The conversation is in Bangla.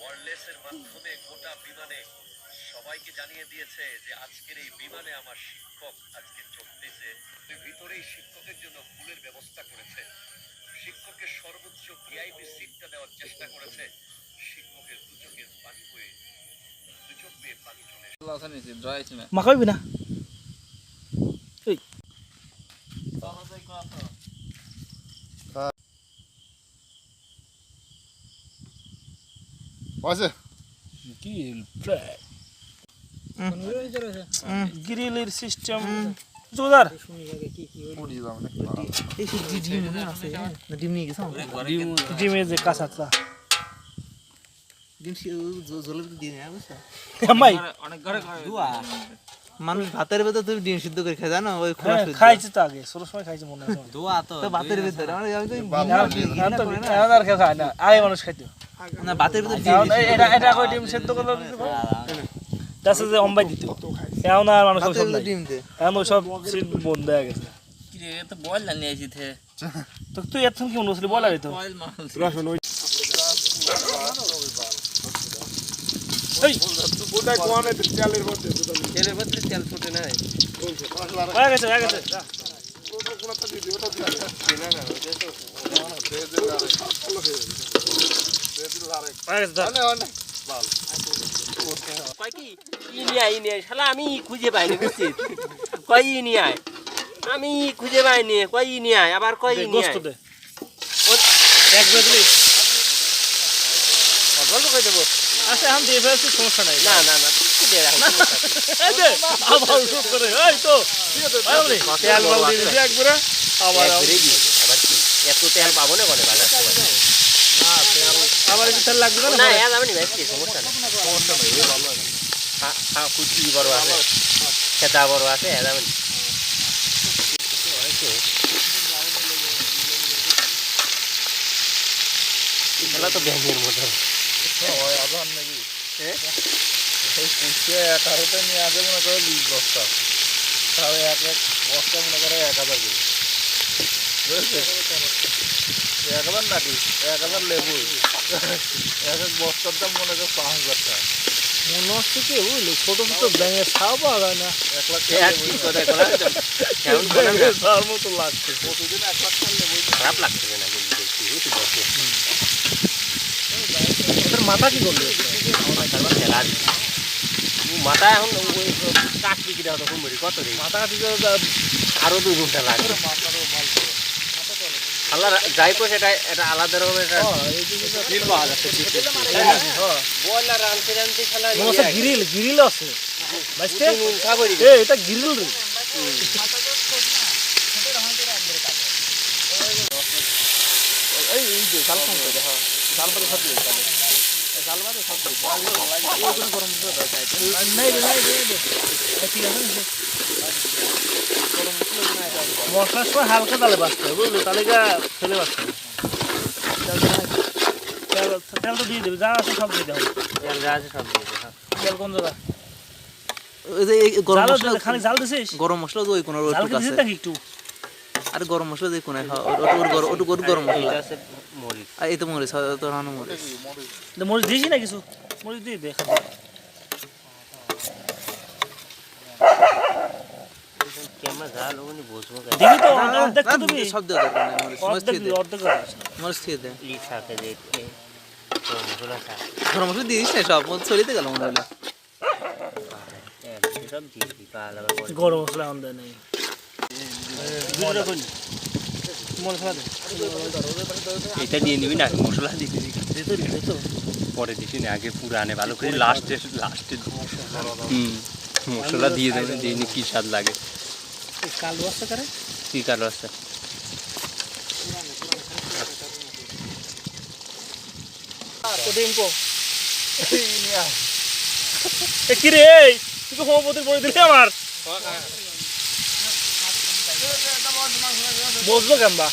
ওয়ারলেসের মাধ্যমে গোটা বিমানে সবাইকে জানিয়ে দিয়েছে যে আজকের এই বিমানে আমার শিক্ষক আজকে চলতেছে। ভিতরেই শিক্ষকের জন্য ফুলের ব্যবস্থা করেছে। শিক্ষকের সর্বোচ্চ ভিআইপি সিটটা দেওয়ার চেষ্টা করেছে। শিক্ষকের দু চোখের পানি বয়ে দু চোখ বেয়ে পানি চলে মাখাবি না? আছে গ্রিলের সিস্টেম জোদার ডিম যে মানুষ ভাতের ভেতর তুমি ডিম সিদ্ধ করে খায় জানো? ওই হ্যাঁ, খাইছে তো আগে ছোট সময় খাইছে মনে। তো ভাতের ভেতর না। আগে মানুষ খাইতো না ভাতের ভেতর এটা এটা ডিম সেদ্ধ করল that's যে অম্বাই দিত এখন আর মানুষ সব নাই। এখন ওই সব সিট বন্ধ হয়ে গেছে। তো বল না নিয়ে আসি তো তুই এত কি হচ্ছিলি বলা তো। বল মাল এই! তেলের ভেতরে তেল ছোটে না। গেছে গেছে। যা। গেছে ধর। কয় কি? ই নিয়ে আয়, ই নিয়ে আয়। শালা আমি ই খুঁজে পাইনি বুঝছিস? কয় ই নিয়ে আয়? আমি ই খুঁজে পাইনি কয় ই নিয়ে আয়? আবার কয় ই দে, নিয়ে গোস্ত আয়? দে। এক বেলা দিলি? অল্প দেবো। আচ্ছা দিয়ে ফেলছি সমস্যা নাই। না না না বলি, বাল এত তেল পাবো না কোনে বাজার আবার তেল লাগবে না সমস্যা নেই। কুচি নিয়ে আসে মনে করো বিশ বস্তা এক এক বস্তা মনে করো এক হাজার কেজি এক হাজার নাকি এক হাজার লেবু এক এক বস্তার দাম মনে করো পাঁচ হাজার টাকা। মনে হচ্ছে কি বুঝলি ছোট ছোট ব্যাঙের ছাও পাওয়া যায় না। এক লাখ ছাওয়ার মতো লাগছে প্রতিদিন এক লাখ খারাপ লাগছে না কিন্তু ওদের মাথা কি করল মাথা এখন কাটলি কিনা হতো কত মাথা কাটি আরও দুই ঘণ্টা লাগবে। আল্লাহ যাই কো সেটা এটা আলাদা রকমের একটা ফিল পাওয়া যাচ্ছে বয়লার রানতে রানতে খেলা গ্রিল গ্রিল আছে। বুঝতে এ এটা গ্রিল রে। নাই রে, নাই রে, নাই রে। এই ঠিক আছে? মশলার সময় হালকা তালে বাঁচতে হবে বুঝলি? তাহলে গা ফেলে বাঁচতে হবে। তেল তো দিয়ে দেবে যা আছে সব দিতে হবে তেল যা আছে সব দিয়ে হ্যাঁ। তেল কোন জায়গা ওই যে এই গরম মশলা খালি জাল দিছিস? গরম মশলা তো ওই কোন জাল দিছিস নাকি একটু? আর গরম মশলা দিয়ে কোন ওর গরম ওটুক গরম মশলা। আছে মরিচ। আর এই তো মরিচ তো রানো মরিচ। দে, মরিচ দিয়েছি না কিছু? মরিচ দিয়ে দে খাব। কেমন ঝাল ওখানে বসবো দিবি তো অর্ধেক তুমি সব দেওয়া দরকার নেই মরিচ মরিচ অর্ধেক খেয়ে দে। দিবি, অর্ধেক মরিচ খেয়ে দে লিখ থাকে যে এ, তো মশলা থাক গরম মশলা দিস না সব মধ্যে চলিতে গেল মনে হলো। দিয়ে দিই পাল আবার পরে। গরম মশলা আনতে নেই। এটা নিয়ে নিবি না মশলা দিয়ে পরে দিবি না আগে পুরো আনে ভালো করে লাস্টে লাস্টে। হুম মশলা দিয়ে দেবে দিয়ে নি কি স্বাদ লাগে। কালো আছে করে কি কালো আছে তো দিন কো এ কি রে এই? তুই তো হোমপতি দিলি আমার বসবো কেমবা।